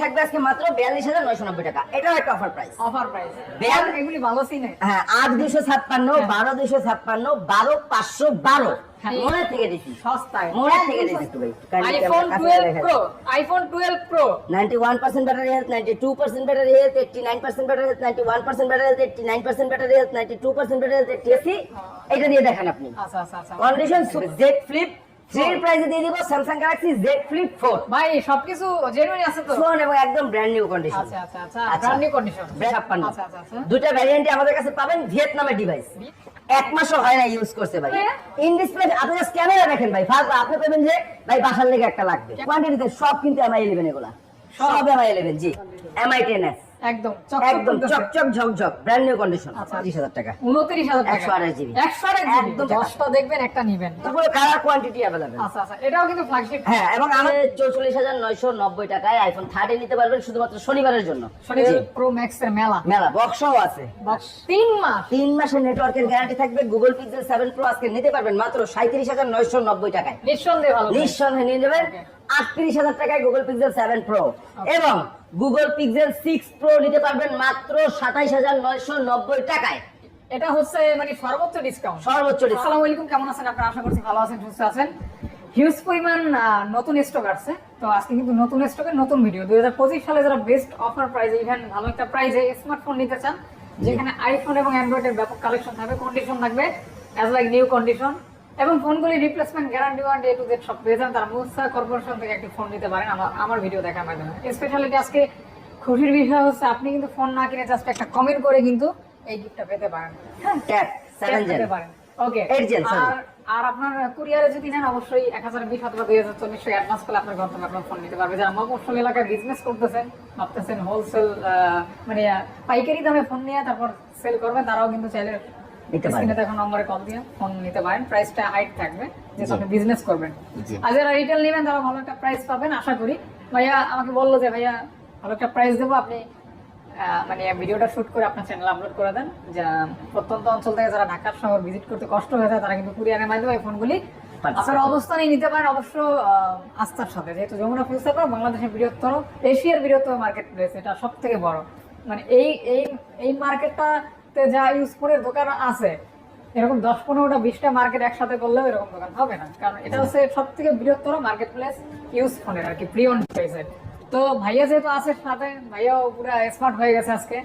থাকবে আজকে মাত্র বিয়াল্লিশ হাজার নয়শো নব্বই টাকা এটাও একটা অফার প্রাইস অফার প্রাইস এগুলি ভালো সিনে হ্যাঁ আট দুশো ছাপ্পান্ন বারো দুশো ছাপ্পান্ন বারো পাঁচশো বারো হ্যাঁ। মনে থেকে দিচ্ছি সস্তায় মনে থেকে দিচ্ছি ভাই iPhone 12 pro iPhone 12 pro 91% battery health, 92% battery health, 89% battery health, 91% battery health, 89% battery health, 92% battery health, TSC, এটা দিয়ে দেখান আপনি আচ্ছা আচ্ছা আচ্ছা কন্ডিশন 3 প্রাইসে দিয়ে দিব স্যামসাং গ্যালাক্সি Z Flip 4 ভাই সবকিছু জেনুইন আছে তো? ফোন এবং একদম ব্র্যান্ড নিউ কন্ডিশন আচ্ছা আচ্ছা আচ্ছা ব্র্যান্ড নিউ কন্ডিশন ছাপ্পান্ন আচ্ছা আচ্ছা আচ্ছা। দুটা ভ্যারিয়েন্টে আমাদের কাছে পাবেন ভিয়েতনামের ডিভাইস এক মাসও হয় না ইউজ করছে ভাই। হ্যাঁ। ইন ডিসপ্লে আপনি জাস্ট ক্যামেরা দেখেন ভাই। আপনি পাবেন যে ভাই বাসার লেগে একটা লাগবে। কোয়ান্টিটিতে সব কিন্তু এমআই 11 এগুলা। সব। এমআই 11 জি। এমআই 10s একদম একদম ব্র্যান্ড নিউ কন্ডিশন তিরিশ হাজার টাকা। জিবি দশটা দেখবেন একটা নেবেন। তারপরে কালার কোয়ান্টিটি আচ্ছা আচ্ছা এটাও কিন্তু ফ্ল্যাগশিপ হ্যাঁ এবং আমাদের চৌচল্লিশ হাজার নয়শো নব্বই টাকায় আইফোন থার্টি নিতে পারবেন শুধুমাত্র শনিবারের জন্য। প্রো ম্যাক্স এর মেলা। মেলা বক্সও আছে। বক্স তিন মাস। তিন মাসের নেটওয়ার্কের গ্যারান্টি থাকবে গুগল পিক্সেল সেভেন প্রো আজকে নিতে পারবেন মাত্র সাঁত্রিশ হাজার নয়শো নব্বই টাকায়। নিঃসন্দেহে ভালো। নিঃসন্দেহে নিয়ে নেবেন। আটত্রিশ হাজার টাকায় গুগল পিক্সেল সেভেন প্রো এবং গুগল পিক্সেল সিক্স প্রো নিতে পারবেন মাত্র সাতাইশ হাজার নয়শো নব্বই টাকায়। এটা হচ্ছে মানে সর্বোচ্চ ডিসকাউন্ট সর্বোচ্চ আসসালামু আলাইকুম কেমন আছেন আপনারা? আশা করছি ভালো আছেন সুস্থ আছেন। হিউজ পরিমাণ নতুন স্টক আসছে। তো আজকে কিন্তু নতুন স্টকের নতুন ভিডিও দুই হাজার পঁচিশ সালে যারা বেস্ট অফার প্রাইজে ইভেন ভালো একটা প্রাইজে স্মার্টফোন নিতে চান যেখানে আইফোন এবং অ্যান্ড্রয়েডের ব্যাপক কালেকশন থাকবে কন্ডিশন থাকবে অ্যাজ লাইক নিউ কন্ডিশন এবং ফোনগুলি replacement guarantee one day to date সব পেয়ে যান তারা মুসা কর্পোরেশন থেকে একটি ফোন নিতে পারেন। আমার আমার ভিডিও দেখার মাধ্যমে। স্পেশালিটি আজকে খুশির বিষয় হচ্ছে আপনি কিন্তু ফোন না কিনে জাস্ট একটা কমেন্ট করে কিন্তু এই গিফটটা পেতে পারেন। হ্যাঁ ট্যাপ সেভেন জেন ওকে. আর আর আপনার কুরিয়ারে যদি নেন অবশ্যই এক হাজার বিশ অথবা দুই হাজার চল্লিশ অ্যাডভান্স করলে আপনার গন্তব্যে আপনার ফোন নিতে পারবে। যারা মফস্বল এলাকায় বিজনেস করতেছেন ভাবতেছেন হোলসেল মানে পাইকারি দামে ফোন নিয়ে তারপর সেল করবেন তারাও কিন্তু চাইলে নিতে পারবে। স্ক্রিনে দেখুন নম্বরে কল দিয়ে ফোন নিতে পারেন। প্রাইসটা হাইট থাকবে যেহেতু আপনি বিজনেস করবেন। আর যারা রিটেল নেবেন তারা ভালো একটা প্রাইস পাবেন আশা করি। ভাইয়া আমাকে বলল যে ভাইয়া ভালো একটা প্রাইস দেবো। আপনি মানে ভিডিওটা শুট করে আপনার চ্যানেল আপলোড করে দেন। যা প্রত্যন্ত অঞ্চল থেকে যারা ঢাকার শহর ভিজিট করতে কষ্ট হয়ে যায় তারা কিন্তু কুরিয়ারের মাধ্যমে এই ফোনগুলি পাচ্ছে। আপনার অবস্থানে নিতে পারেন অবশ্য আস্থার সাথে। যেহেতু যমুনা ফিউচার পার্ক বাংলাদেশের বৃহত্তর এশিয়ার বৃহত্তর মার্কেট প্লেস এটা সব থেকে বড়। মানে এই এই এই মার্কেটটাতে যা ইউজ করে দোকান আছে এরকম দশ পনেরোটা বিশটা মার্কেট একসাথে করলেও এরকম দোকান হবে না। কারণ এটা হচ্ছে সব থেকে বৃহত্তর মার্কেট প্লেস ইউজ ফোনের আর কি প্রিয়ন প্রাইসের তো ভাইয়া যেহেতু আছে সাথে পুরো স্মার্ট হয়ে গেছে আজকে।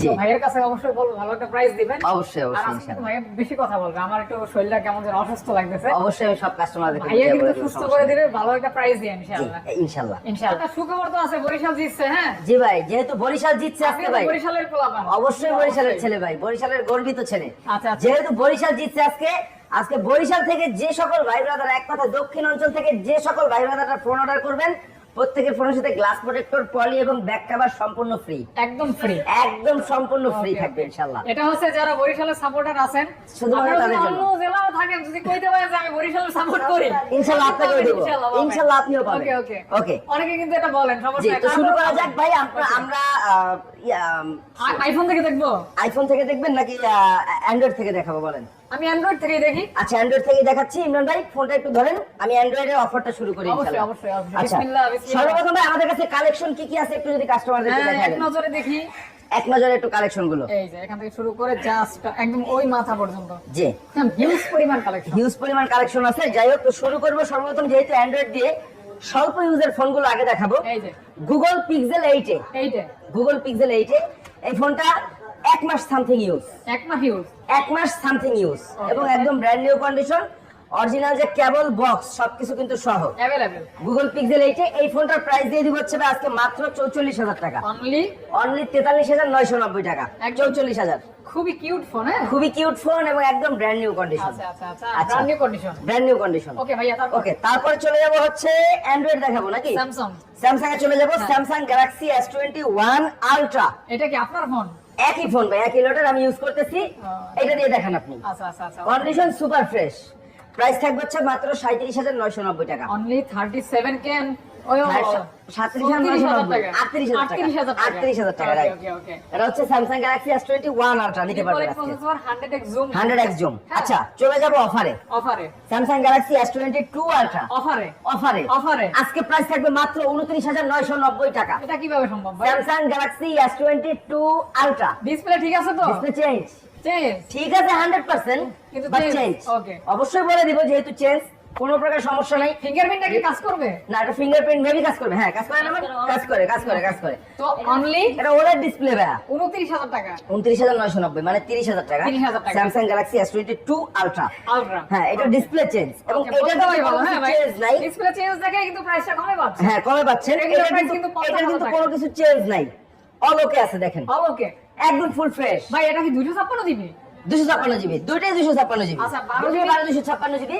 জি। ভাইয়ের কাছে অবশ্যই বলব ভালো একটা প্রাইস দিবেন। অবশ্যই অবশ্যই ভাইয়া বেশি কথা বলবে আমার একটু শরীরটা কেমন যেন অসুস্থ লাগতেছে। অবশ্যই আমি সব ভাইয়া কিন্তু সুস্থ করে। দিলে ভালো একটা প্রাইস ইনশাআল্লাহ। ইনশাআল্লাহ। সুখবর তো আছে বরিশাল জিতছে হ্যাঁ? জি ভাই যেহেতু বরিশাল জিতছে আজকে ভাই। বরিশালের পোলাপান অবশ্যই বরিশালের ছেলে ভাই বরিশালের গর্বিত ছেলে। আচ্ছা, আচ্ছা। যেহেতু বরিশাল জিতছে আজকে আজকে বরিশাল থেকে যে সকল ভাই ব্রাদার এক কথা দক্ষিণ অঞ্চল থেকে যে সকল ভাই ব্রাদাররা ফোন অর্ডার করবেন প্রত্যেকের ফোনের সাথে গ্লাস প্রোটেক্টর পলি এবং ব্যাক কভার সম্পূর্ণ ফ্রি একদম ফ্রি একদম সম্পূর্ণ ফ্রি থাকবে ইনশাআল্লাহ। এটা হচ্ছে যারা বরিশালের সাপোর্টার আছেন শুধুমাত্র তাদের জন্য। অন্য জেলাও থাকেন যদি কইতে পারেন যে আমি বরিশালের সাপোর্ট করি ইনশাআল্লাহ আপনাকেও দেবো। ইনশাআল্লাহ আপনিও পাবেন। ওকে ওকে ওকে অনেকে কিন্তু এটা বলেন সমস্যা তো শুরু করা যাক ভাই আমরা আমরা আইফোন থেকে দেখব? আইফোন থেকে দেখবেন নাকি অ্যান্ড্রয়েড থেকে দেখাবো বলেন? আমি অ্যান্ড্রয়েড থেকেই দেখি। আচ্ছা অ্যান্ড্রয়েড থেকে দেখাচ্ছি। ইমরান ভাই ফোনটা একটু ধরেন। আমি অ্যান্ড্রয়েডের অফারটা শুরু করি অবশ্যই, অবশ্যই। আচ্ছা। সর্বপ্রথম ভাই আমাদের কাছে কালেকশন কি কি আছে একটু যদি কাস্টমারদেরকে হ্যাঁ, এক নজরে দেখি। এক নজরে একটু কালেকশনগুলো। এই যে এখান থেকে শুরু করে জাস্ট একদম ওই মাথা পর্যন্ত। জি। হিউজ পরিমাণ কালেকশন হিউজ পরিমাণ কালেকশন আছে। যাই হোক তো শুরু করব সর্বপ্রথম যেহেতু অ্যান্ড্রয়েড দিয়ে স্বল্প ইউজের ফোনগুলো আগে দেখাবো। এই যে। গুগল পিক্সেল এইটে এইটা গুগল পিক্সেল এইটে এই ফোনটা এক মাস সামথিং ইউজ এক মাস হিউজ এক মাস সামথিং ইউজ এবং একদম ব্র্যান্ড নিউ কন্ডিশন অরিজিনাল যে কেবল বক্স সবকিছু কিন্তু সহ। অ্যাভেলেবেল গুগল পিক্সেল এইটে এই ফোনটার প্রাইস দিয়ে দিব হচ্ছে আজকে মাত্র চৌচল্লিশ হাজার টাকা। অনলি অনলি তেতাল্লিশ হাজার নয়শো নব্বই টাকা। চৌচল্লিশ হাজার। খুবই কিউট ফোন হ্যাঁ? খুবই কিউট ফোন এবং একদম ব্র্যান্ড নিউ কন্ডিশন আচ্ছা আচ্ছা আচ্ছা। Brand new condition brand new condition okay ভাইয়া তারপর? ওকে তারপরে চলে যাব হচ্ছে অ্যান্ড্রয়েড দেখাবো নাকি? স্যামসাং স্যামসাং এ চলে যাব। Samsung Galaxy S twenty one ultra এটা কি আপনার ফোন একই ফোন ভাই একই লটের আমি ইউজ করতেছি। এটা দিয়ে দেখেন আপনি। আচ্ছা আচ্ছা আচ্ছা। কন্ডিশন সুপার ফ্রেশ প্রাইস থাকবে হচ্ছে মাত্র সাঁত্রিশ হাজার নয়শো নব্বই টাকা। অনলি থার্টি সেভেন কে ওই ও, ও। সাতত্রিশ হাজার 37,000 নয়শো নব্বই। টাকা। আটত্রিশ হাজার টাকা 38,000 টাকা। আটত্রিশ হাজার টাকা Okay, right. okay, okay. এটা হচ্ছে Samsung Galaxy S twenty one ultra নিতে পারবেন আজকে processor 100x zoom hundred x zoom হ্যাঁ। আচ্ছা চলে যাব অফারে অফারে Samsung Galaxy S twenty two ultra অফারে অফারে অফারে। আজকে প্রাইস থাকবে মাত্র উনত্রিশ হাজার নয়শো নব্বই টাকা এটা কীভাবে সম্ভব Samsung Galaxy S twenty two ultra display ঠিক আছে তো ডিসপ্লে চেঞ্জ ঠিক আছে হান্ড্রেড পার্সেন্ট কিন্তু. অবশ্যই বলে দিব যেহেতু চেঞ্জ কোনো প্রকার সমস্যা নাই। ফিঙ্গারপ্রিন্টটা কি কাজ করবে? না এটা ফিঙ্গারপ্রিন্ট মেবি কাজ করবে। হ্যাঁ কাজ করে না মানে? কাজ করে কাজ করে কাজ করে। তো অনলি এটা ওলেড ডিসপ্লে হাজার টাকা। উনত্রিশ হাজার নয়শো নব্বই মানে তিরিশ হাজার টাকা। 30,000 টাকা। Samsung Galaxy S twenty two ultra ultra হ্যাঁ এটা ডিসপ্লে চেঞ্জ এবং এটা চেঞ্জ নাই। ডিসপ্লে চেঞ্জ দেখে কিন্তু প্রাইসটা কমে পাচ্ছে। হ্যাঁ কমে পাচ্ছেন এটা কিন্তু এটা কিন্তু কোনো কিছু চেঞ্জ নাই। অল ওকে আছে দেখেন। ওকে একদম ফুল ফ্রেশ ভাই এটা কি দুশো ছাপ্পান্ন দিবি দুশো ছাপ্পান্ন জিবি। দুইটাই দুশো ছাপ্পান্ন জিবি। আচ্ছা, 12 দুটোই GB? বারো দুশো ছাপ্পান্ন জিবি।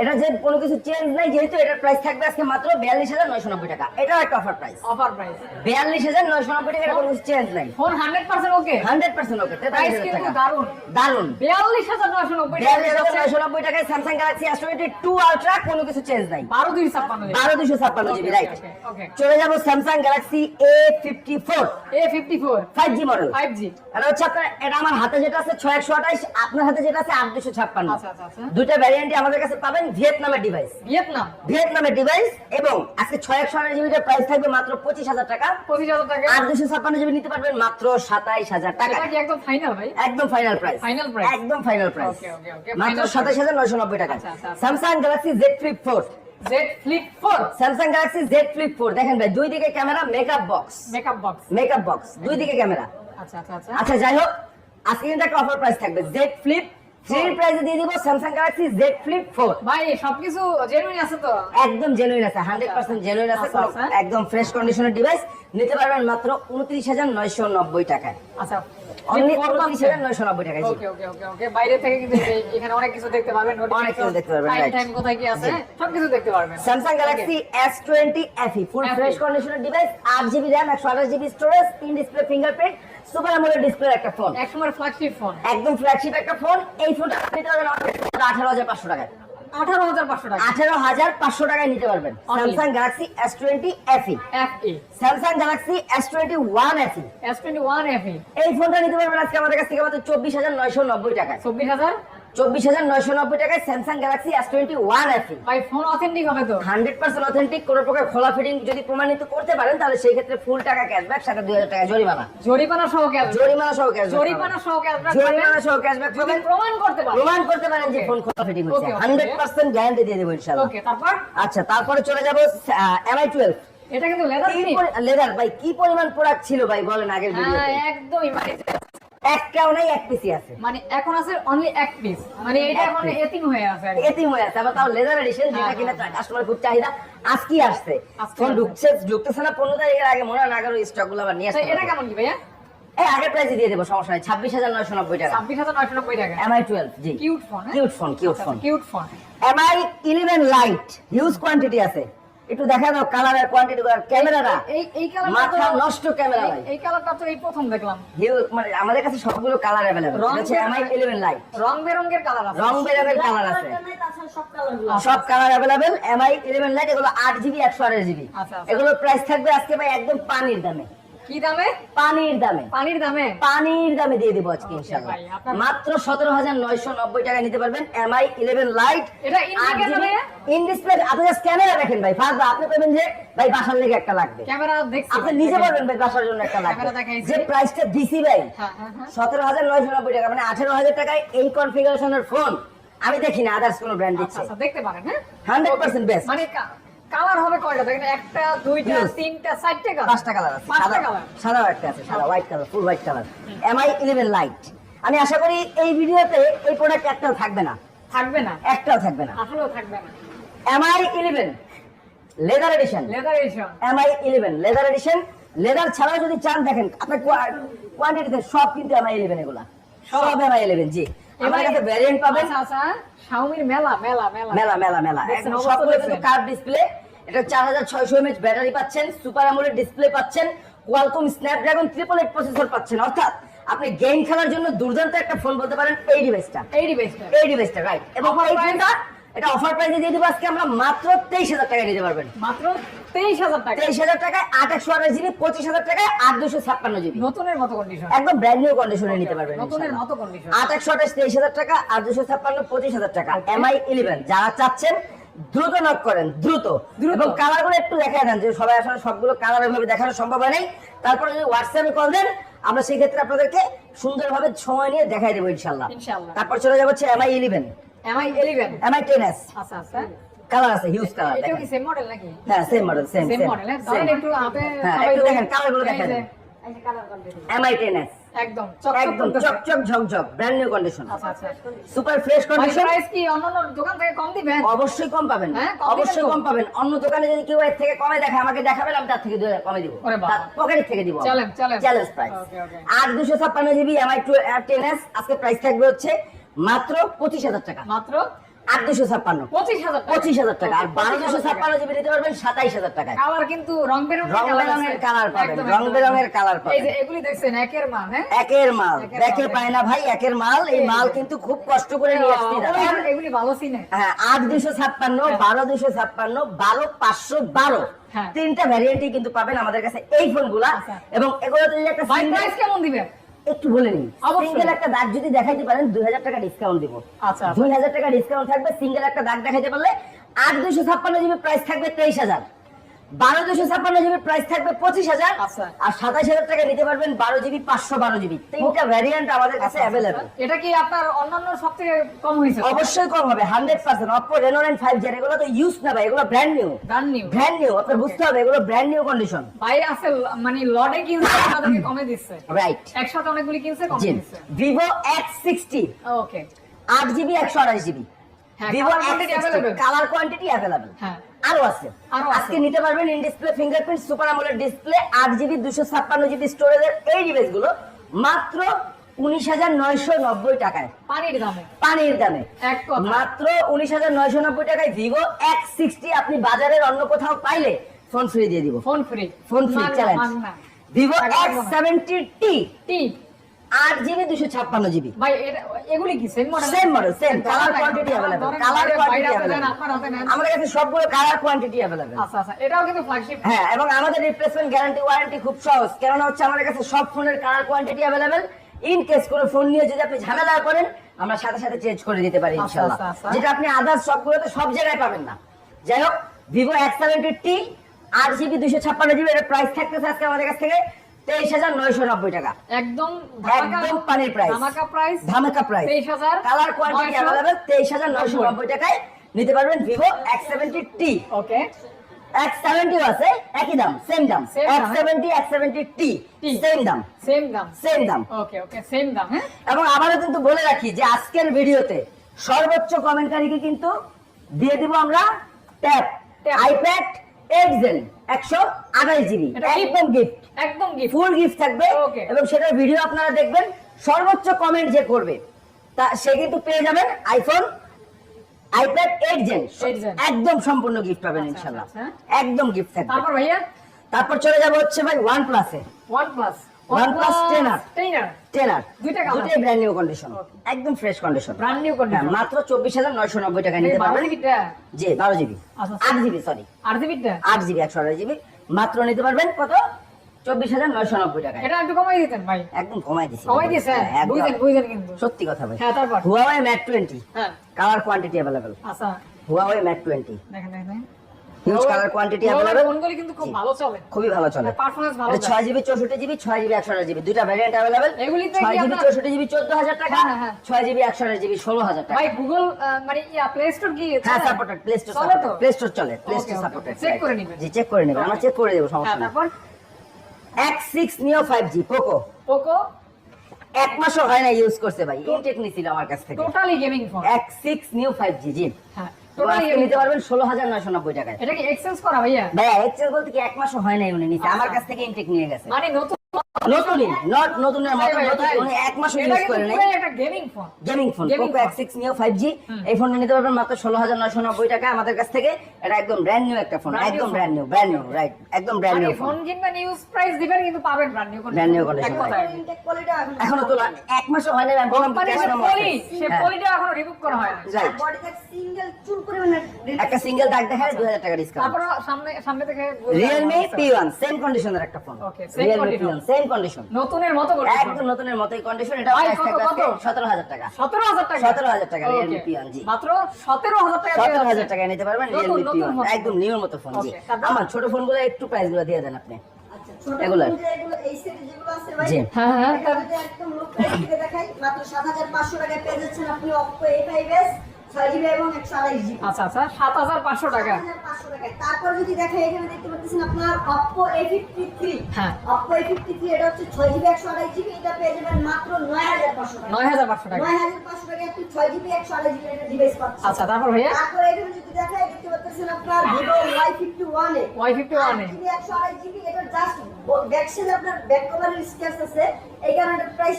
এটা যে কোনো কিছু চেঞ্জ নাই যেহেতু এটার প্রাইস থাকবে আজকে মাত্র বিয়াল্লিশ হাজার নয়শো নব্বই টাকা। এটাও একটা অফার প্রাইস অফার প্রাইস বিয়াল্লিশ হাজার নয়শো নব্বই টাকা কোনো কিছু চেঞ্জ নাই। Phone hundred percent okay hundred percent okay price কিন্তু দারুণ দারুণ বিয়াল্লিশ হাজার নয়শো নব্বই বিয়াল্লিশ হাজার নয়শো নব্বই টাকায় Samsung Galaxy S twenty two ultra কোনো কিছু চেঞ্জ নাই। বারো দুই ছাপ্পান্ন বারো দুশো ছাপ্পান্ন জিবি রাইট চলে যাব Samsung Galaxy A fifty four A fifty four five G model five G এটা হচ্ছে আপনার এটা আমার হাতে যেটা আছে ছয় একশো আঠাইশ আপনার হাতে যেটা আছে আট দুশো ছাপ্পান্ন। আচ্ছা আচ্ছা আচ্ছা। ভ্যারিয়েন্টই আমাদের কাছে পাবেন ভিয়েতনামের ডিভাইস ভিয়েতনাম। ভিয়েতনামের ডিভাইস এবং আজকে ছয় একশো জিবিটার প্রাইস থাকবে মাত্র পঁচিশ হাজার টাকা। পঁচিশ হাজার টাকা। আট দুশো ছাপ্পান্ন জিবি নিতে পারবেন মাত্র সাতাইশ হাজার টাকা। একদম ফাইনাল ভাই? একদম ফাইনাল প্রাইস Final price? একদম ফাইনাল প্রাইস. মাত্র সাতাইশ হাজার নয়শো নব্বই টাকা। Samsung Galaxy Z flip four Z flip four Samsung Galaxy Z flip four দেখেন ভাই দুই দিকে camera makeup box makeup box makeup box দুই দিকে ক্যামেরা আচ্ছা আচ্ছা যাই হোক আজকে কিন্তু একটা অফার প্রাইস থাকবে। জেড ফ্লিপ থ্রি প্রাইসে দিয়ে দিব Samsung Galaxy Z flip four ভাই সবকিছু জেনুইন আছে তো? একদম জেনুইন আছে হান্ড্রেড পার্সেন্ট জেনুইন আছে আচ্ছা, আচ্ছা। একদম ফ্রেশ কন্ডিশনের ডিভাইস নিতে পারবেন মাত্র উনত্রিশ হাজার নয়শো নব্বই টাকায়। আচ্ছা Samsung Galaxy S twenty FE full FE fresh কন্ডিশনের ডিভাইস আট জিবি র্যাম একশো আঠাশ GB storage in display fingerprint super AMOLED display একটা ফোন একসময় ফ্ল্যাগশিপ ফোন একদম ফ্ল্যাগশিপ একটা ফোন এই ফোনটা আপনি নিতে পারবেন আঠারো হাজার পাঁচশো টাকায়। আঠারো হাজার পাঁচশো টাকা আঠারো হাজার পাঁচশো টাকায় নিতে পারবেন. Samsung Galaxy S twenty FE F Samsung Galaxy S twenty one FE S twenty one F এই ফোনটা নিতে পারবেন আজকে আমাদের কাছ থেকে মাত্র চব্বিশ হাজার নয়শো নব্বই টাকায়। চব্বিশ হাজার চব্বিশ হাজার নয়শো নব্বই টাকায় Samsung Galaxy S twenty one FE ভাই ফোন অথেন্টিক হবে তো। হান্ড্রেড পার্সেন্ট অথেন্টিক কোনো প্রকার খোলা ফিটিং যদি প্রমাণিত করতে পারেন তাহলে সেই ক্ষেত্রে ফুল টাকা ক্যাশব্যাক সাথে দুই হাজার টাকা জরিমানা। জরিমানা সহ ক্যাশ জরিমানা সহ ক্যাশব্যাক জরিমানা সহ ক্যাশব্যাক জরিমানা সহ ক্যাশব্যাক যদি প্রমাণ করতে পারেন। প্রমাণ করতে পারেন যে ফোন খোলা ফিটিং হচ্ছে। Okay, okay. Hundred percent guarantee দিয়ে দেবো ইনশাল্লাহ ওকে তারপর? আচ্ছা তারপরে চলে যাব এমআই টুয়েলভ এটা কিন্তু লেদার লেদার ভাই কি পরিমাণ প্রোডাক্ট ছিল ভাই বলেন আগের হ্যাঁ ভিডিওতে একদমই মানে একটাও নাই এক পিসি আছে। মানে এখন আছে অনলি এক পিস মানে এটা এখন এতিম হয়ে আছে এতিম হয়ে আছে আবার তাও লেদার এডিশন যেটা হ্যাঁ, কিনা হ্যাঁ। কাস্টমার খুব চাহিদা। আজকে আসছে। ফোন ঢুকছে ঢুকতেছে না পনেরো তারিখের আগে মনে হয় না স্টকগুলো আবার নিয়ে তো আসতে এটা কেমন কি ভাইয়া? এই আগের প্রাইসে দিয়ে দেবো সমস্যা নাই। ছাব্বিশ হাজার নয়শো নব্বই টাকা। ছাব্বিশ হাজার নয়শো নব্বই টাকা। এমআই টুয়েলভ জি। Cute phone cute phone cute phone cute phone Mi eleven lite huge quantity আছে। একটু দেখা দাও কালারের কোয়ান্টিটি ক্যামেরাটা। এই এই মাথা কালারটা নষ্ট ক্যামেরা ভাই। এই কালারটা তো এই প্রথম দেখলাম। হিউজ মানে আমাদের কাছে সবগুলো কালার अवेलेबल আছে এমআই ইলেভেন লাইট রং বেরঙের কালার আছে। রং বেরঙের কালার আছে। সব colour available Mi eleven lite এগুলো আট জিবি একশো আঠাশ জিবি আচ্ছা, আচ্ছা। প্রাইস থাকবে আজকে ভাই একদম পানির দামে। কি দামে? পানির দামে। পানির দামে? পানির দামে দিয়ে দিব আজকে মাত্র সতেরো হাজার নয়শো নব্বই টাকা নিতে পারবেন এমআই ইলেভেন লাইট এটা? ইন ডিসপ্লে আপনি ক্যামেরা দেখেন ভাই ফার্স্ট আপনি পাবেন যে ভাই বাসার লেগে একটা লাগবে। ক্যামেরা আপনি নিজে বলবেন ভাই বাসার জন্য একটা লাগবে। যে প্রাইসটা দিছি ভাই হ্যাঁ হ্যাঁ হ্যাঁ। সতেরো হাজার নয়শো নব্বই টাকা মানে আঠেরো হাজার টাকায় এই কনফিগারেশনের ফোন আমি দেখি না আদার্স কোনো ব্র্যান্ড আচ্ছা দিচ্ছে। আচ্ছা দেখতে পারেন হ্যাঁ? 100% best। মানে কালার হবে কয়টা? দেখেন একটা দুইটা তিনটা চারটে কালার পাঁচটা কালার আছে। সাদা সাদা একটা আছে সাদা white colour full white colour Mi eleven lite আমি আশা করি এই ভিডিওতে এই প্রোডাক্ট একটাও থাকবে না। থাকবে না। একটাও থাকবে না। আসলেও থাকবে না। Mi eleven leather edition leather edition Mi eleven leather edition leather ছাড়াও যদি চান দেখেন আপনার কোয়ান্টিটিতে সব কিন্তু এমআই ইলেভেন এগুলা। সব? সব এমআই ইলেভেন জি। আমার কাছে ভ্যারিয়েন্ট পাবেন। আচ্ছা আচ্ছা। শাওমির মেলা মেলা মেলা। মেলা মেলা মেলা। একদম কিন্তু? কার্ভ ডিসপ্লে এটা চার হাজার ছয়শো এমএচ ব্যাটারি পাচ্ছেন সুপার আমলের ডিসপ্লে পাচ্ছেন Qualcomm Snapdragon triple eight processor পাচ্ছেন। অর্থাৎ আপনি গেম খেলার জন্য দুর্দান্ত একটা ফোন বলতে পারেন এই ডিভাইসটা এই ডিভাইসটা এই ডিভাইসটা রাইট এবং এই ফোনটা এটা অফার প্রাইসে দিয়ে দিব আজকে আমরা মাত্র তেইশ হাজার টাকায় নিতে পারবেন। মাত্র তেইশ হাজার টাকা? তেইশ হাজার টাকায় আট একশো আঠাশ জিবি পঁচিশ হাজার টাকায় আট দুশো ছাপ্পান্ন জিবি। নতুনের মতো কন্ডিশন একদম ব্র্যান্ড নিউ কন্ডিশনে নিতে পারবেন নতুনের মতো কন্ডিশন আট একশো আঠাশ তেইশ হাজার টাকা আট দুশো ছাপ্পান্ন পঁচিশ হাজার টাকা। এমআই ইলেভেন যারা চাচ্ছেন দ্রুত নক করেন দ্রুত। দ্রুত। এবং কালারগুলো একটু দেখা দেন যে সবাই আসলে সবগুলো কালার এভাবে দেখানো সম্ভব হয় নাই। তারপরে যদি হোয়াটসঅ্যাপে কল দেন আমরা সেই ক্ষেত্রে আপনাদেরকে সুন্দরভাবে সময় নিয়ে দেখাই দেবো ইনশাল্লাহ। তারপর চলে যাব হচ্ছে Mi eleven Mi eleven Mi ten S আচ্ছা আচ্ছা কালার আছে হিউজ কালার এটাও কি সেম মডেল নাকি? হ্যাঁ same model same same same model ধরেন একটু হাতে একটু দেখেন, colour দেখেন। যে, এই যে colour quantity। Mi ten S একদম একদম চকচক ঝকঝক brand new condition super fresh condition price কি অন্যান্য দোকান থেকে কম দিবেন? অবশ্যই কম পাবেন। হ্যাঁ, অবশ্যই কম পাবেন। অন্য দোকানে যদি কেউ এর থেকে কমে দেখে আমাকে দেখাবেন আমি তার থেকে কমে দিব। তার পকেট থেকে দিব. Challenge price. আর দুশো ছাপ্পান্ন GB Mi two ten S আজকে প্রাইস থাকবে হচ্ছে মাত্র পঁচিশ হাজার টাকা। মাত্র আট দুশো ছাপ্পান্ন। পঁচিশ হাজার পঁচিশ হাজার টাকা। আর বারো দুশো ছাপ্পান্ন জিবি নিতে পারবেন সাতাইশ হাজার কালার কিন্তু রং বেরঙের কালার পাবেন, রং বেরঙের কালার পাবেন। এগুলি দেখছেন একের মান হ্যাঁ? একের মাল। দেখে পায় না ভাই একের মাল। এই মাল কিন্তু খুব কষ্ট করে নিয়ে আসছি এগুলি ভালো সিনে। হ্যাঁ আট দুশো ছাপ্পান্ন বারো দুশো ছাপ্পান্ন বারো পাঁচশো বারো। হ্যাঁ। তিনটা ভ্যারিয়েন্টই কিন্তু পাবেন আমাদের কাছে এই ফোনগুলা আচ্ছা। এবং এগুলোতে যদি একটা প্রাইস কেমন দিবেন একটু বলে নিন। সিঙ্গেল একটা দাগ যদি দেখাইতে পারেন দুই হাজার টাকা ডিসকাউন্ট দিব আচ্ছা, আচ্ছা। দুই হাজার টাকা ডিসকাউন্ট থাকবে সিঙ্গেল একটা দাগ দেখাইতে পারলে আট দুইশো ছাপ্পান্ন জিবি প্রাইস থাকবে তেইশ হাজার বারো দুশো ছাপ্পান্ন জিবি প্রাইস থাকবে পঁচিশ হাজার। আচ্ছা। আর সাতাশ হাজার টাকা নিতে পারবেন বারো জিবি পাঁচশো বারো জিবি। তিনটা ভ্যারিয়েন্ট আমাদের কাছে অ্যাভেলেবেল এটা কি আপনার অন্যান্য সব থেকে কম হয়েছে? অবশ্যই কম হবে hundred percent. Oppo Reno nine five Z এগুলো তো ইউজ না ভাই এগুলো brand new brand new brand new আপনার বুঝতে হবে এগুলো ব্র্যান্ড নিউ কন্ডিশন ভাই আছে মানে লটে কিনছে আপনাদেরকে কমে দিচ্ছে। রাইট একসাথে অনেকগুলি কিনছে কমে দিচ্ছে। ভিভো এক্স সিক্সটি ওকে আট জিবি একশো আঠাশ GB. Vivo. Colour quantity available আরও আছে। আজকে নিতে পারবেন in display fingerprint super AMOLED display আট জিবি দুশো ছাপ্পান্ন জিবি স্টোরেজের এই ডিভাইসগুলো মাত্র উনিশ হাজার নয়শো নব্বই টাকায়। পানির দামে। পানির দামে। এক মাত্র উনিশ হাজার নয়শো নব্বই টাকায় ভিভো এক্স সিক্সটি আপনি বাজারের অন্য কোথাও পাইলে ফোন ফ্রি দিয়ে দিব। Phone free phone free challenge Vivo X seventy T T আট জিবি দুশো ছাপ্পান্ন জিবি। ভাই এগুলি কি? Same model same model same colour quantity available colour quantity available আপনার আমাদের কাছে সবগুলো কালার কোয়ান্টিটি অ্যাভেলেবল আচ্ছা আচ্ছা এটাও কিন্তু ফ্ল্যাগশিপ হ্যাঁ এবং আমাদের রিপ্লেসমেন্ট গ্যারান্টি ওয়ারেন্টি খুব সহজ। কেননা হচ্ছে আমাদের কাছে সব ফোনের colour quantity available in case কোনো ফোন নিয়ে যদি আপনি ঝামেলা করেন আমরা সাথে সাথে চেঞ্জ করে দিতে পারি আচ্ছা, ইনশাআল্লাহ আচ্ছা, আচ্ছা। যেটা আপনি আদার্স সবগুলোতে সব জায়গায় পাবেন না। যাই হোক ভিভো এক্স সেভেন্টি টি আট জিবি দুশো ছাপ্পান্ন জিবি এর প্রাইস থাকতেছে আজকে আমাদের কাছ থেকে তেইশ হাজার নয়শো নব্বই টাকা। একদম একদম পানির প্রাইস ধামাকা প্রাইস ধামাকা প্রাইস তেইশ হাজার কালার কোয়ান্টিটি অ্যাভেলেবেল তেইশ হাজার নয়শো নব্বই টাকায় নিতে পারবেন Vivo X seventy T okay আছে একই দাম সেম দাম। সেভেন্টি সেভেন্টি টি সেম দাম। সেম দাম। সেম দাম। ওকে ওকে সেম দাম হ্যাঁ। এবং আবারও কিন্তু বলে রাখি যে আজকের ভিডিওতে সর্বোচ্চ কমেন্টকারীকে কিন্তু দিয়ে দিব আমরা ট্যাব আইপ্যাড এইট জেন একশো আঠাশ জিবি একদম গিফট একদম গিফট ফুল গিফট থাকবে। এবং সেটার ভিডিও আপনারা দেখবেন সর্বোচ্চ কমেন্ট যে করবে তা সে কিন্তু পেয়ে যাবেন আইফোন আইপ্যাড এইট জেন একদম সম্পূর্ণ গিফট পাবেন আচ্ছা, ইনশাল্লাহ আচ্ছা। একদম গিফট থাকবে। তারপর ভাইয়া? তারপর চলে যাব হচ্ছে ভাই ওয়ান প্লাসে OnePlus OnePlus 10R ten R ten R দুইটা দুটোই ব্র্যান্ড নিউ কন্ডিশন একদম ফ্রেশ কন্ডিশন ব্র্যান্ড নিউ হ্যাঁ কন্ডিশন মাত্র চব্বিশ হাজার নয়শো নব্বই টাকা নিতে পারবেন। জি বারো জিবি। আচ্ছা, জিবি সরি জিবিটা? মাত্র নিতে পারবেন কত? চব্বিশ হাজার নয়শো নব্বই টাকা এটা একটু কমাই দিতেন ভাই। একদম কমাই দিছি। কমাই দিয়েছেন? হ্যাঁ, বুঝলেন বুঝলেন কিন্তু। সত্যি কথা ভাই। হ্যাঁ তারপর? Huawei Mate twenty colour quantity available আচ্ছা। হুয়াওয়ে ম্যাট টোয়েন্টি দেখেন দেখেন। হিউজ কালার কোয়ান্টিটি Huawei ফোনগুলি কিন্তু খুব ভালো চলে। খুবই ভালো চলে। পারফরমেন্স ভালো এটা ছয় জিবি চৌষট্টি জিবি ছয় জিবি একশো আঠাশ জিবি। দুটা ভ্যারিয়েন্ট অ্যাভেলেবেল এগুলিতে ছয় জিবি আপনার- চৌষট্টি জিবি চোদ্দ হাজার টাকা হ্যাঁ, হ্যাঁ, জিবি জিবি টাকা। ভাই গুগল মানে ইয়া প্লে স্টোর কি হ্যাঁ সাপোর্টেড প্লে স্টোর চলে তো? প্লে স্টোর চলে প্লে স্টোর সাপোর্টেড check করে নিবেন। জি চেক করে নেবেন। আমরা চেক করে দেবো সমস্যা নেই। তারপর? X six Neo five G Poco Poco এক মাসও হয় না ইউজ করছে ভাই। ইনটেক নিছিল আমার কাছ থেকে। Totally gaming phone X six Neo five G জি। হ্যাঁ। নিতে পারবেন ষোলো হাজার নয়শো নব্বই টাকায়। এটা কি এক্সচেঞ্জ করা ভাইয়া? ভাইয়া এক্সচেঞ্জ বলতে কি এক মাসও হয় নাই উনি নিতে আমার কাছ থেকে ইনটেক নিয়ে গেছে। মানে নতুন নতুনই নট নতুন উনি এক মাস ইউজ করে নাই। পুরোই gaming phone gaming phone six Neo five G এই ফোনটা নিতে পারবেন মাত্র ষোলো হাজার নয়শো নব্বই টাকা আমাদের কাছ থেকে। এটা একদম ব্র্যান্ড নিউ একটা ফোন একদম brand new brand new right একদম ব্র্যান্ড মানে নিউ ফোন কিনবেন ইউজ প্রাইস দিবেন কিন্তু পাবেন ব্র্যান্ড নিউ condition, এক কথায়। এখনও তোলা এক মাসও হয় না আমি বললাম পলি আছে। সে হ্যাঁ, পলিটা এখনও রিমুভ করা হয় না right। একটা সিঙ্গেল দাগ দেখায় দুই হাজার টাকা ডিসকাউন্ট তারপর সামনে সামনে থেকে রিয়েলমি পারব। সেম কন্ডিশনের একটা phone P condition। One same condition নতুনের মতো একদম নতুনের মতোই কন্ডিশন এটা প্রাইস কত, থাকবে আজকে কত? সতেরো হাজার টাকা। সতেরো হাজার টাকা। 17,000 টাকা, Realme Okay, P1, জি। মাত্র সতেরো হাজার টাকা সতেরো দিয়ে হাজার টাকায় নিতে পারবেন রিয়েলমি। একদম নিউর মতো ফোন জি আমার ছোট ফোনগুলো একটু প্রাইসগুলো দিয়ে দেন আপনি। এগুলো। জি। হ্যাঁ হ্যাঁ। তার- আচ্ছা আচ্ছা সাত হাজার পাঁচশো টাকা। তারপর যদি দেখেন এখানে দেখতে পাচ্ছেন আপনার Oppo A53 হ্যাঁ। Oppo A53 এটা হচ্ছে 6GB 128GB এটা পেয়ে যাবেন মাত্র 9500 টাকা। নয় হাজার পাঁচশো টাকা। 9500 টাকা আপনি 6GB 128GB এটা ডিভাইস পাচ্ছেন। আচ্ছা তারপর ভাইয়া? তারপর এখানে যদি দেখেন দেখতে পাচ্ছেন আপনার Vivo Y51 এ। ওয়াই ফিফটি ওয়ানে একশো আড়াই জিবি এটা জাস্ট ব্যাক সাইডে আপনার ব্যাক কভারের স্কেচ আছে? এই কারণে প্রাইস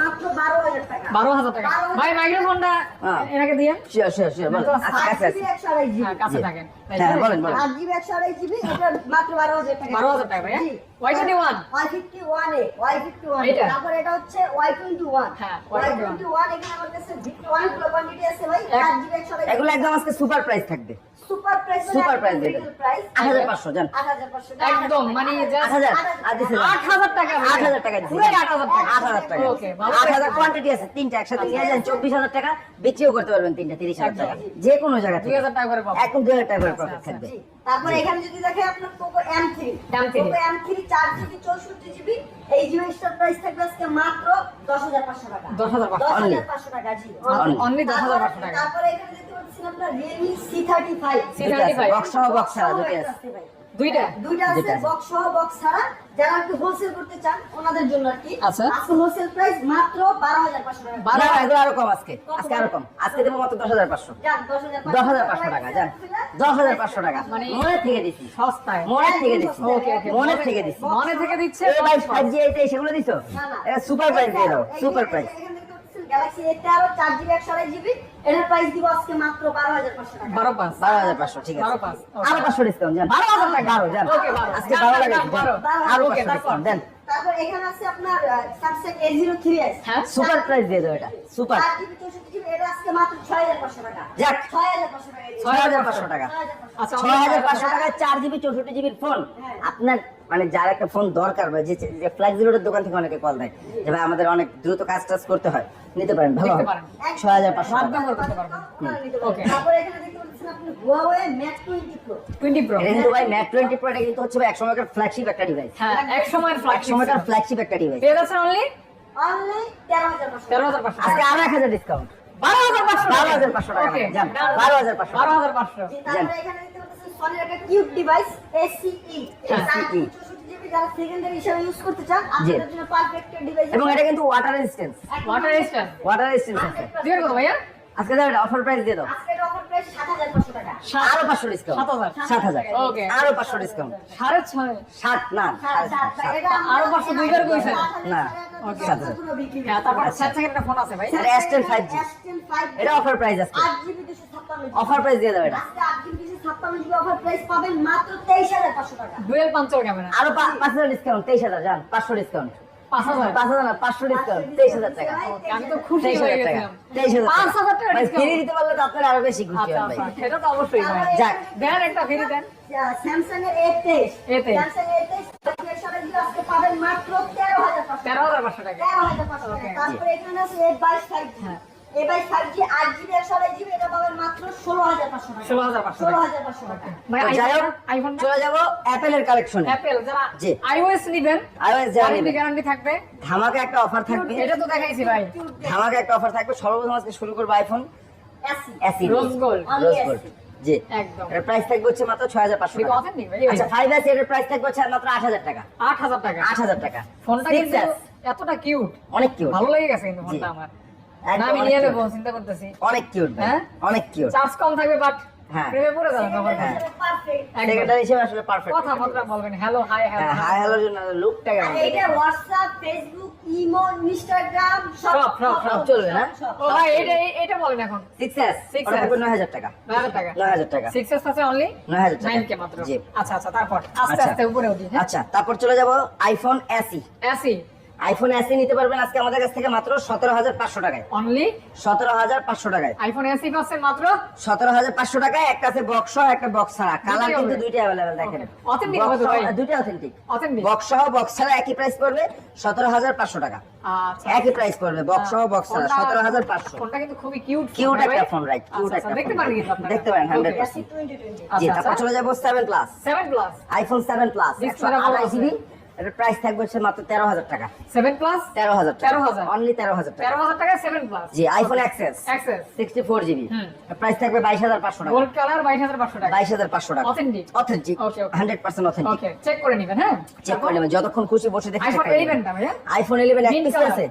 মাত্র বারো হাজার টাকা। বারো হাজার টাকা। ভাই মাইক্রোফোনটা হ্যাঁ। এনাকে দিয়ে? শিওর শিওর শিওর বলেন। তো আচ্ছা আট কাছে কাছে থাকেন। হ্যাঁ বলেন বলেন। আট জিবি একশো আড়াই জিবি এটা মাত্র বারো হাজার টাকা। 12,000 টাকা ভাইয়া? জি। Y21 Y fifty one A. Y fifty one তারপর এটা হচ্ছে ওয়াই টোয়েন্টি ওয়ান হ্যাঁ, ওয়াই Y21 টোয়েন্টি ওয়ান এখানে আমার কাছে অনেক কোয়ান্টিটি আছে ভাই। আট জিবি একশো আড়াই এগুলো একদম আজকে সুপার প্রাইস থাকবে। সুপার প্রাইস দেবেন। প্রাইস আট হাজার পাঁচশো জান। আট হাজার পাঁচশো একদম মানে আট হাজার হাজার টাকা। আট হাজার টাকা আট হাজার টাকা আট হাজার টাকা। আট হাজার কোয়ান্টিটি আছে তিনটা একসাথে নিয়ে যান চব্বিশ হাজার টাকা বিক্রিও করতে পারবেন তিনটা তিরিশ হাজার টাকা। যে কোনো জায়গা থেকে। হাজার টাকা করে পাবো একদম দুই হাজার টাকা করে প্রফিট আচ্ছা, থাকবে। তারপর এখানে যদি দেখে আপনার Poco M3 M3 Poco M3 4 GB 64 GB এই ডিভাইসটার প্রাইস থাকবে আজকে মাত্র 10500 টাকা। 10,500 Only। 10500 টাকা জি। Only। Only 10,500 তারপরে- টাকা। তারপরে এখানে দেখতে পাচ্ছেন আপনার Realme C35 C35 বক্স সহ বক্স ছাড়া দুটো আছে। দুইটা? দুইটা আছে বক্স সহ বক্স ছাড়া। যারা একটু হোলসেল করতে চান ওনাদের জন্য আর কি। আচ্ছা। আজকে হোলসেল প্রাইস মাত্র 12500 টাকা। বারো আরও কম আজকে। আজকে আরও কম। আজকে দেবো মাত্র দশ হাজার পাঁচশো। যান 10500 দশ হাজার পাঁচশো টাকা যান। দশ হাজার পাঁচশো টাকা। মানে- মনে থেকে দিছি। সস্তায়। মনে থেকে দিছি। ওকে ওকে মনে থেকে দিছি। মনে থেকে দিচ্ছে? এ ভাই ফাইভ জি এইট সেগুলো দিছো? না, না। এটা সুপার প্রাইস দিয়ে দাও সুপার প্রাইস গ্যালাক্সি এ তেরো চার জিবি একশো আড়াই জিবি এটার প্রাইস দিব আজকে মাত্র বারো হাজার পাঁচশো টাকা। বারো পাঁচ বারো হাজার পাঁচশো ঠিক আছে। আরও পাঁচশো ডিসকাউন্ট জান। বারো হাজার টাকা। বারো জান আজকে বারো যান, লাগাইছি বারো। জান। আরও পাঁচশো ডিসকাউন্ট দেন তারপর এখানে আছে আপনার Samsung A zero three S হ্যাঁ? সুপার প্রাইস দিয়ে এটা। সুপার চার জিবি চৌষট্টি জিবি এটা আজকে মাত্র ছয় হাজার পাঁচশো টাকা। যাক। ছয় হাজার পাঁচশো টাকা। ছয় হাজার পাঁচশো টাকা। ছয় হাজার পাঁচশো। আচ্ছা টাকায় চার জিবি চৌষট্টি জিবির ফোন হ্যাঁ। আপনার মানে যার একটা ফোন দরকার বা যে যে ফ্ল্যাক্সিলোডের দোকান থেকে অনেকে কল দেয় যে ভাই আমাদের অনেক দ্রুত কাজ টাজ করতে হয়। নিতে পারেন ভালো নিতে হবে। পারেন। ছয় হাজার পাঁচশো ফ্ল্যাগশিপ একটা ডিভাইস হ্যাঁ আরও এক হাজার ডিসকাউন্ট বারো হাজার পাঁচশো বারো হাজার পাঁচশো টাকা. বারো হাজার পাঁচশো বারো টাকা। হাজার পাঁচশো। সনির একটা কিউট ডিভাইস এসিই এসিই যারা সেকেন্ডারি হিসেবে ইউজ করতে চান আপনাদের জন্য পারফেক্ট ডিভাইস এবং এটা কিন্তু water resistance water resistance water resistance আছে। ভাইয়া? আজকে দাও এটা অফার প্রাইস দিয়ে দাও। আজকে অফার প্রাইস 7500 টাকা। আরও পাঁচশো ডিসকাউন্ট সাত হাজার। সাত হাজার। Okay. আরও পাঁচশো ডিসকাউন্ট সাড়ে ছয়। সাত না আরও পাঁচশো দুইবার কইছেন। না, ওকে। হ্যাঁ তারপর আচ্ছা। স্যামসাং একটা ফোন আছে ভাই। এটা S10 5G এটা অফার প্রাইস আছে 8GB 256 অফার প্রাইস দিয়ে দাও এটা। আজকে 8GB 256 অফার প্রাইস পাবেন মাত্র 23500 টাকা। ডুয়েল পাঞ্চর ক্যামেরা আরও পা- পাঁচ হাজার ডিসকাউন্ট তেইশ হাজার যান পাঁচশো ডিসকাউন্ট পাঁচ হাজার। পাঁচ হাজার না পাঁচশো ডিসকাউন্ট তেইশ হাজার টাকা। আমি তো খুশি তেইশ হয়ে হাজার টাকা। গেছিলাম। তেইশ হাজার পাঁচ হাজার টাকা ভাই দিতে পারলে তো আপনারা আরও বেশি খুশি আচ্ছা হন ভাই আচ্ছা সেটা তো অবশ্যই যাক। দেন একটা ফ্রি দেন। স্যামসাং এর A23 A23 স্যামসাং এর A23 পাবেন মাত্র 13500 তেরো হাজার পাঁচশো টাকা। 13500 টাকা। তারপরে এখানে আছে A22 5G। A22 5G 8GB 128GB এটা পাবেন মাত্র 16500 টাকা। ষোলো হাজার পাঁচশো টাকা। 16500 টাকা। যাই হোক আইফোন চলে যাব অ্যাপেলের কালেকশনে অ্যাপেল যারা আইওএস নিবেন iOS যারা ওয়ারেন্টি গ্যারান্টি থাকবে। ধামাকা একটা অফার থাকবে। এটা তো দেখাইছি ভাই। ধামাকা একটা অফার থাকবে। সর্বপ্রথম আজকে শুরু করব iPhone SE. SE. Rose gold rose gold জি। একদম। এর প্রাইস থাকবে হচ্ছে মাত্র ছয় হাজার পাঁচশো এটা টাকা। আচ্ছা ফাইভ এস এর প্রাইস থাকবে হচ্ছে মাত্র আট হাজার টাকা। আট হাজার টাকা। আট হাজার টাকা। ফোনটা কিন্তু এতটা কিউট অনেক কিউট ভালো লেগে গেছে কিন্তু ফোনটা আমার। আমি নিয়ে নেব চিন্তা করতেছি। অনেক কিউট হ্যাঁ? অনেক কিউট চার্জ কম থাকবে বাট হ্যাঁ। প্রেমে পড়ে যাবেন ব্যবহার করে। পারফেক্ট একদম। সেক্রেটারি হিসেবে আসলে পারফেক্ট কথাবার্তা বলবেন হ্যালো হাই হ্যালো হাই হ্যালোর জন্য লুকটা কেমন এটা হোয়াটসঅ্যাপ ফেসবুক ইমো ইনস্টাগ্রাম সব, সব, সব চলবে না? ও ভাই এটা এটা বলেন এখন। সিক্স এস Six ওটা S। থাকবে নয় হাজার টাকা। নয় হাজার টাকা। নয় হাজার টাকা। সিক্স এস আছে অনলি 9,000 টাকা। নাইন কে মাত্র। আচ্ছা আচ্ছা তারপর? আস্তে আচ্ছা। আস্তে উপরে উঠি হ্যাঁ? আচ্ছা তারপর চলে যাব iPhone SE SE iPhone SE নিতে পারবেন আজকে আমাদের কাছ থেকে মাত্র সতেরো হাজার পাঁচশো টাকায়। অনলি সতেরো হাজার পাঁচশো টাকায়। আইফোন এসি পাচ্ছেন মাত্র? সতেরো হাজার পাঁচশো টাকায় একটা আছে বক্স সহ একটা বক্স ছাড়া। কালার কিন্তু দুইটা অ্যাভেলেবেল দেখেন। ভাই? দুইটা অথেন্টিক অথেন্টিক বক্স সহ বক্স ছাড়া একই প্রাইস পড়বে সতেরো হাজার পাঁচশো টাকা। আচ্ছা। একই প্রাইস পড়বে বক্স সহ বক্স ছাড়া সতেরো হাজার পাঁচশো। ফোনটা কিন্তু খুবই কিউট কিউট একটা ফোন রাইট কিউট একটা দেখতে পারেন দেখতে পারেন হান্ড্রেড পার্সেন্ট জি আচ্ছা তারপর আচ্ছা। চলে যাব seven plus seven plus iPhone seven plus আঠাশ জিবি এটার প্রাইস থাকবে হচ্ছে মাত্র তেরো হাজার টাকা। সেভেন প্লাস তেরো হাজার তেরো হাজার। অনলি তেরো হাজার তেরো হাজার টাকা সেভেন প্লাস জি iPhone XS XS sixty four GB price থাকবে বাইশ হাজার পাঁচশো টাকা। গোল্ড কালার বাইশ হাজার পাঁচশো টাকা। বাইশ হাজার পাঁচশো টাকা। Authentic authentic. Hundred percent authentic check করে নেবেন হ্যাঁ? চেক করে নেবেন। যতক্ষণ খুশি বসে দেখে আইফোন ইলেভেন আইফোন ইলেভেন এক পিস আছে।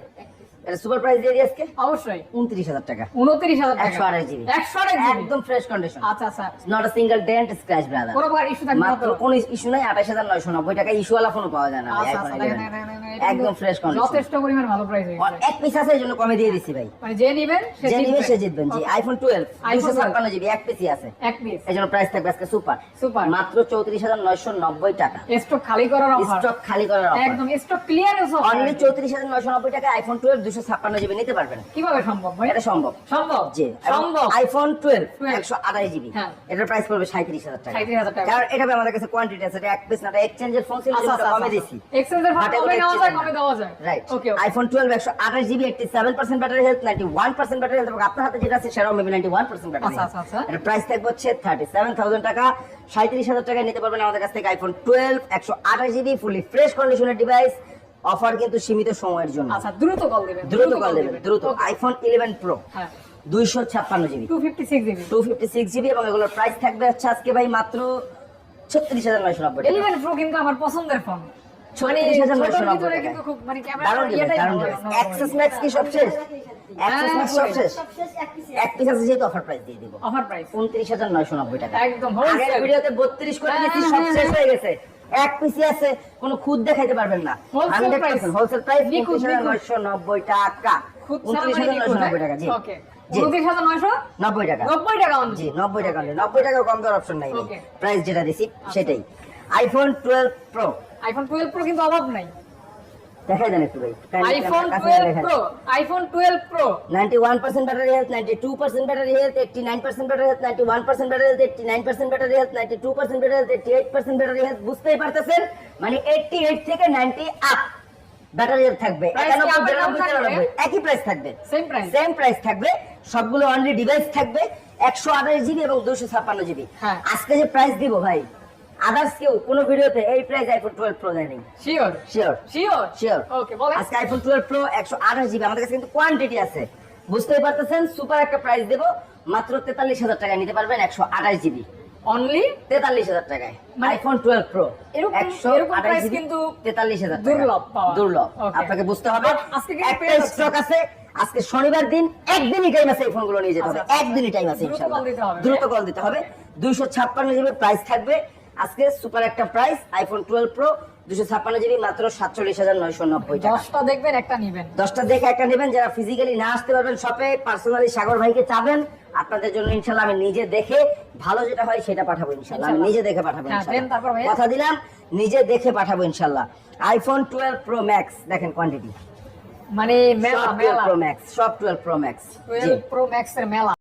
এটা সুপার প্রাইস দিয়ে দিই আজকে? অবশ্যই। উনত্রিশ হাজার টাকা। উনত্রিশ হাজার টাকা। একশো আঠাশ জিবি। একশো আঠাশ জিবি। একদম ফ্রেশ কন্ডিশন আচ্ছা আচ্ছা। Not a single dent scratch brother কোনো ইস্যু থাকবে মাত্র? কোন ইস্যু নাই আঠাশ হাজার নয়শো নব্বই টাকা ইস্যুওয়ালা ফোনও পাওয়া যায় না। আচ্ছা, iPhone 11 দেখেন, দেখেন, দেখেন, এটা একদম ফ্রেশ কন্ডিশন যথেষ্ট পরিমাণ ভালো প্রাইস হয়েছে এক পিস আছে এই জন্য কমে দিয়ে দিচ্ছি ভাই। মানে যে নিবেন সে যে সে জিতবেন। জি আইফোন টুয়েলভ iPhone দুশো ছাপ্পান্ন জিবি এক পিসি আছে। এক পিস এই জন্য প্রাইস থাকবে আজকে সুপার সুপার মাত্র চৌত্রিশ হাজার নয়শো নব্বই টাকা। স্টক খালি করার অফার স্টক খালি করার অফার একদম স্টক ক্লিয়ার অনলি হাজার নয়শো নব্বই টাকা আইফোন টুয়েলভ দুশো ছাপ্পান্ন জিবি নিতে পারবেন। কীভাবে সম্ভব ভাই? এটা সম্ভব। সম্ভব? জি সম্ভব। আইফোন 12 একশো আঠাশ জিবি হ্যাঁ। এটার প্রাইস পড়বে সাঁত্রিশ হাজার টাকা। 37,000 টাকা। কারণ এটা আমাদের কাছে কোয়ান্টিটি আছে এটা এক পিস না এক্সচেঞ্জের ফোন ছিল আচ্ছা আচ্ছা কমে দিছি এক্সচেঞ্জের But কমে এগুলো নেওয়া যায় exchange কমে দেওয়া যায়? রাইট ওকে আইফোন টুয়েলভ একশো আঠাশ GB eighty seven percent battery health ninety one percent battery health আপনার হাতে যেটা আছে সেটাও maybe ninety one percent battery আচ্ছা, আচ্ছা, আচ্ছা। এর প্রাইস থাকবে হচ্ছে থার্টি সেভেন থাউজেন্ড টাকা। সাঁত্রিশ হাজার টাকায় নিতে পারবেন আমাদের কাছ থেকে আইফোন টুয়েলভ একশো আঠাশ জিবি ফুলি ফ্রেশ কন্ডিশনের ডিভাইস অফার কিন্তু সীমিত সময়ের জন্য। আচ্ছা দ্রুত কল দিবেন দ্রুত কল দেবেন দ্রুত। আইফোন ইলেভেন প্রো হ্যাঁ। দুইশো ছাপ্পান্ন GB 256 GB two fifty six GB এবং এগুলোর প্রাইস থাকবে হচ্ছে আজকে ভাই মাত্র ছত্রিশ হাজার নয়শো নব্বই 11 প্রো কিন্তু আমার পছন্দের ফোন মানে 36,990 ছোটর ভিতরে টাকা। কিন্তু খুব মানে ক্যামেরা দারুণ জিনিস ইয়েটাই দারুণ ভালো, জিনিস অন্যরকম। অ্যাক্সেস ম্যাক্স কি সব শেষ? অ্যাক্সেস ম্যাক্স সব শেষ? এক পিস আছে যেহেতু অফার প্রাইস দিয়ে দিব। অফার প্রাইস উনত্রিশ হাজার নয়শো নব্বই টাকা। একদম ভিডিওতে বত্রিশ করে হ্যাঁ, দিয়েছি হ্যাঁ, সব হ্যাঁ, শেষ গেছে। এক পিসি আছে কোনো খুদ দেখাইতে পারবেন না। হান্ড্রেড পার্সেন্ট হোলসেল প্রাইস উনত্রিশ হাজার নয়শো নব্বই টাকা। খুব উনত্রিশ হাজার নয়শো নব্বই টাকা জি। ওকে জি। 29900 নব্বই টাকা। 90 টাকা নব্বই টাকা নব্বই টাকা কম দেওয়ার অপশন নাই। প্রাইস যেটা দিছি সেটাই। IPhone twelve pro iPhone 12 pro কিন্তু অভাব নাই। দেখাই দেন একটু ভাই। IPhone 12 pro iPhone 12 pro 91% battery health, 92% battery health, 89% battery health, 91% battery health, 89% battery health, 92% battery health, 88% battery health বুঝতেই পারতেছেন? মানে 88 থেকে 90 আপ ব্যাটারি হেলথ থাকবে। Price কি 91 up and down 92 থাকবে? একই প্রাইস থাকবে। সেম প্রাইস সেম প্রাইস থাকবে। সবগুলো অনলি ডিভাইস থাকবে। 128 জিবি এবং 256 জিবি হ্যাঁ। আজকে যে প্রাইস দিব ভাই আদার্স কেউ কোনো ভিডিওতে এই প্রাইস আইফোন 12 প্রো দেয়নি। Sure sure sure sure okay বলেন। আজকে আইফোন 12 প্রো 128 জিবি আমাদের কাছে কিন্তু কোয়ান্টিটি আছে। বুঝতেই পারতেছেন সুপার একটা প্রাইস দেব মাত্র 43000 টাকায় নিতে পারবেন 128 জিবি অনলি 43000 টাকায়। মানে আইফোন 12 প্রো এরকম price কিন্তু 43000 দুর্লভ দুর্লভ। আপনাকে বুঝতে হবে আজকে কিন্তু একটা স্টক আছে আজকে শনিবার দিন একদিনই টাইম আছে এই ফোনগুলো নিয়ে যেতে হবে। আচ্ছা, আচ্ছা। একদিনই টাইম আছে দ্রুত কল দিতে হবে। দুইশো ছাপ্পান্ন দিতে হবে। 256 জিবি প্রাইস থাকবে আজকে সুপার একটা প্রাইস আইফোন 12 প্রো 256 জিবি মাত্র 47990 টাকা। দশটা দেখবেন একটা নিবেন। দশটা দেখে একটা নেবেন যারা ফিজিক্যালি না আসতে পারবেন শপে পার্সোনালি সাগর ভাইকে চাবেন। আপনাদের জন্য ইনশাল্লাহ আমি নিজে দেখে ভালো যেটা হয় সেটা পাঠাবো ইনশাল্লাহ আমি নিজে দেখে পাঠাবো হ্যাঁ। কথা দিলাম নিজে দেখে পাঠাবো ইনশাল্লাহ আইফোন টুয়েলভ প্রো ম্যাক্স দেখেন কোয়ান্টিটি মানে মেলা মেলা। প্রো ম্যাক্স সব twelve pro max 12 pro max এর মেলা।